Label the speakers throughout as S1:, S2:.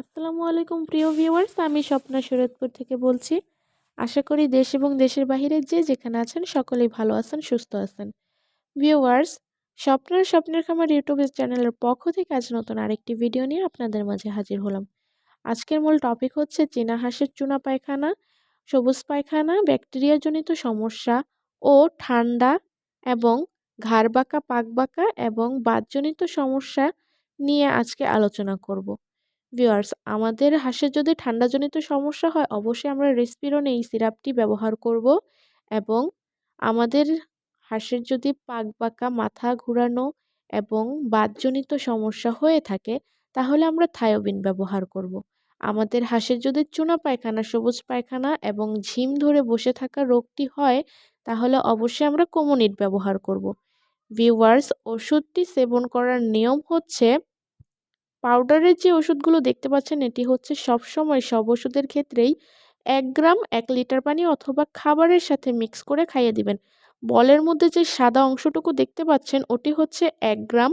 S1: আসসালামু আলাইকুম, প্রিয় ভিউয়ার্স আমি স্বপ্না শরৎপুর থেকে বলছি, আশা করি দেশ এবং দেশের বাহিরে যে যেখানে আছেন, সকলেই ভালো আছেন, সুস্থ আছেন। ভিউয়ার্স স্বপ্নার স্বপ্নের খামার ইউটিউব চ্যানেলের পক্ষ থেকে আজ নতুন আরেকটি ভিডিও নিয়ে আপনাদের মাঝে হাজির হলাম। আজকের মূল টপিক হচ্ছে চীনা হাঁসের চুনা পায়খানা, সবুজ পায়খানা, ব্যাকটেরিয়াজনিত সমস্যা ও ঠান্ডা এবং ঘাড় বাঁকা, পাক বাঁকা এবং বাতজনিত সমস্যা নিয়ে আজকে আলোচনা করব। ভিওয়ার্স আমাদের হাঁসের যদি ঠান্ডাজনিত সমস্যা হয়, অবশ্যই আমরা রেসপিরন এই সিরাপটি ব্যবহার করব এবং আমাদের হাঁসের যদি পাক বাঁকা, মাথা ঘুরানো এবং বাতজনিত সমস্যা হয়ে থাকে, তাহলে আমরা থায়োবিন ব্যবহার করব। আমাদের হাঁসের যদি চুনা পায়খানা, সবুজ পায়খানা এবং ঝিম ধরে বসে থাকা রোগটি হয়, তাহলে অবশ্যই আমরা কোমোনিট ব্যবহার করব। ভিউয়ার্স ওষুধটি সেবন করার নিয়ম হচ্ছে পাউডারের যে ওষুধগুলো দেখতে পাচ্ছেন, এটি হচ্ছে সবসময় সব ওষুধের ক্ষেত্রেই এক গ্রাম, এক লিটার পানি অথবা খাবারের সাথে মিক্স করে খাইয়ে দিবেন। বলের মধ্যে যে সাদা অংশটুকু দেখতে পাচ্ছেন, ওটি হচ্ছে এক গ্রাম।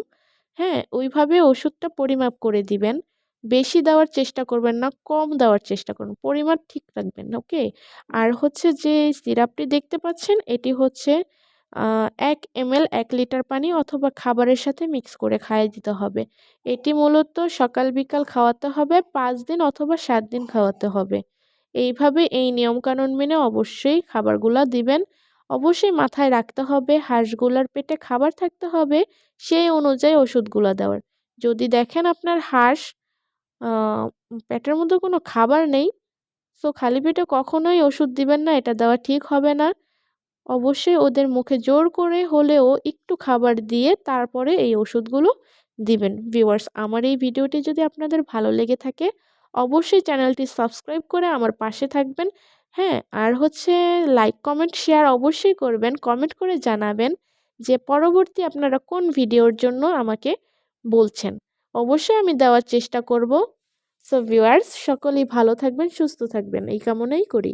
S1: হ্যাঁ ওইভাবে ওষুধটা পরিমাপ করে দিবেন। বেশি দেওয়ার চেষ্টা করবেন না, কম দেওয়ার চেষ্টা করুন পরিমাপ ঠিক রাখবেন, ওকে? আর হচ্ছে যে সিরাপটি দেখতে পাচ্ছেন, এটি হচ্ছে এক এমএল, এক লিটার পানি অথবা খাবারের সাথে মিক্স করে খাইয়ে দিতে হবে। এটি মূলত সকাল বিকাল খাওয়াতে হবে, পাঁচ দিন অথবা সাত দিন খাওয়াতে হবে। এইভাবে এই নিয়মকানুন মেনে অবশ্যই খাবারগুলো দিবেন। অবশ্যই মাথায় রাখতে হবে, হাঁসগুলার পেটে খাবার থাকতে হবে, সেই অনুযায়ী ওষুধগুলো দেওয়ার। যদি দেখেন আপনার হাঁস পেটের মধ্যে কোনো খাবার নেই সো খালি পেটে কখনোই ওষুধ দিবেন না, এটা দেওয়া ঠিক হবে না। অবশ্যই ওদের মুখে জোর করে হলেও একটু খাবার দিয়ে তারপরে এই ওষুধগুলো দিবেন। ভিউয়ার্স, আমার এই ভিডিওটি যদি আপনাদের ভালো লেগে থাকে, অবশ্যই চ্যানেলটি সাবস্ক্রাইব করে আমার পাশে থাকবেন। হ্যাঁ আর হচ্ছে লাইক, কমেন্ট, শেয়ার অবশ্যই করবেন। কমেন্ট করে জানাবেন যে পরবর্তী আপনারা কোন ভিডিওর জন্য আমাকে বলছেন। অবশ্যই আমি দেওয়ার চেষ্টা করব। সো ভিউয়ার্স, সকলেই ভালো থাকবেন, সুস্থ থাকবেন। এই কামনাই করি।